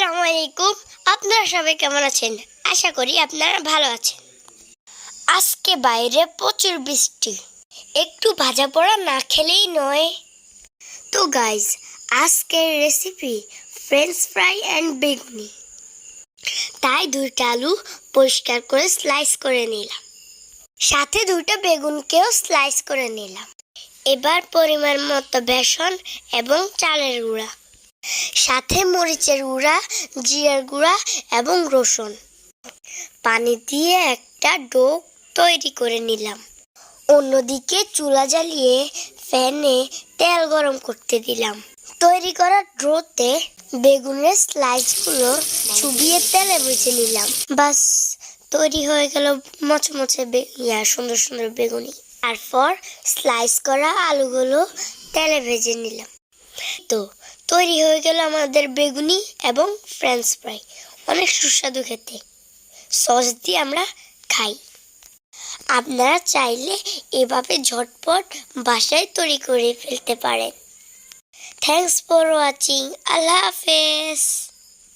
আসসালামু আলাইকুম। আপনারা সবাই কেমন আছেন? আশা করি আপনারা ভালো আছেন। আজকে বাইরে প্রচুর বৃষ্টি। একটু ভাজা পোড়া না খেলেই নয়। তো গাইজ আজকের রেসিপি ফ্রেঞ্চ ফ্রাই অ্যান্ড বেগুনি তাই দুইটা আলু পরিষ্কার করে স্লাইস করে নিলাম। সাথে দুইটা বেগুনকেও স্লাইস করে নিলাম। এবার পরিমাণ মতো বেসন এবং চালের গুঁড়া। সাথে মরিচের গুঁড়া, জিরার গুঁড়া এবং রসুন। পানি দিয়ে একটা ডো তৈরি করে নিলাম। অন্যদিকে চুলা জ্বালিয়ে ফ্যানে তেল গরম করতে দিলাম। তৈরি করা ড্রোতে বেগুনের স্লাইসগুলো চুবিয়ে তেলে ভেজে নিলাম। বাস, তৈরি হয়ে গেল মচমচে বে- ইয়া, সুন্দর সুন্দর বেগুনি। তারপর স্লাইস করা আলুগুলো তেলে ভেজে নিলাম। তো তৈরি হয়ে গেল আমাদের বেগুনি এবং ফ্রেঞ্চ ফ্রাই অনেক সুস্বাদু খেতে। সস দিয়ে আমরা খাই। আপনারা চাইলে এভাবে ঝটপট বাসায় তৈরি করে ফেলতে পারেন। থ্যাংকস ফর ওয়াচিং আল্লাহ হাফেজ।